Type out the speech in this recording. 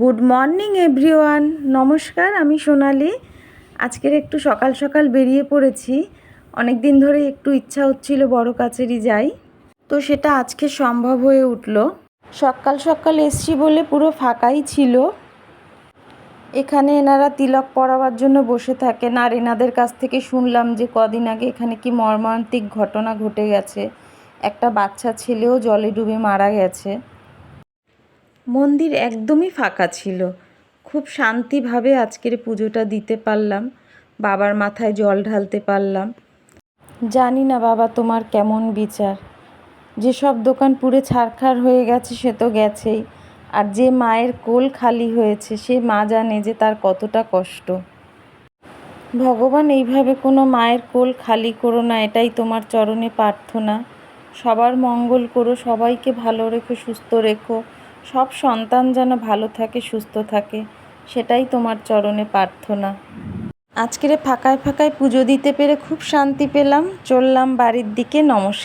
Good morning everyone নমস্কার, আমি সোনালি। আজকের একটু সকাল সকাল বেরিয়ে পড়েছি। অনেক দিন ধরে একটু ইচ্ছা হচ্ছিল বড় কাছেরই যাই। তো সেটা আজকে সম্ভব হয়ে উঠল। সকাল সকাল এসছি বলে পুরো ফাঁকাই ছিল। এখানে এনারা তিলক পড়াবার জন্য বসে থাকেন। আর এনাদের কাছ থেকে শুনলাম যে কদিন আগে এখানে কি মর্মান্তিক ঘটনা ঘটে গেছে। একটা বাচ্চা ছেলেও জলে ডুবে মারা গেছে। মন্দির একদমই ফাঁকা ছিল। খুব শান্তিভাবে আজকের পুজোটা দিতে পারলাম। বাবার মাথায় জল ঢালতে পারলাম। জানি না বাবা তোমার কেমন বিচার। যেসব দোকান পুরে ছারখার হয়ে গেছে সে তো গেছেই। আর যে মায়ের কোল খালি হয়েছে, সে মা জানে যে তার কতটা কষ্ট। ভগবান এইভাবে কোনো মায়ের কোল খালি করো না, এটাই তোমার চরণে প্রার্থনা। সবার মঙ্গল করো, সবাইকে ভালো রেখো, সুস্থ রেখো। সব সন্তান যেন ভালো থাকে, সুস্থ থাকে, সেটাই তোমার চরণে প্রার্থনা। আজকের ফাঁকায় ফাঁকায় পুজো দিতে পেরে খুব শান্তি পেলাম। চললাম বাড়ির দিকে, নমস্কার।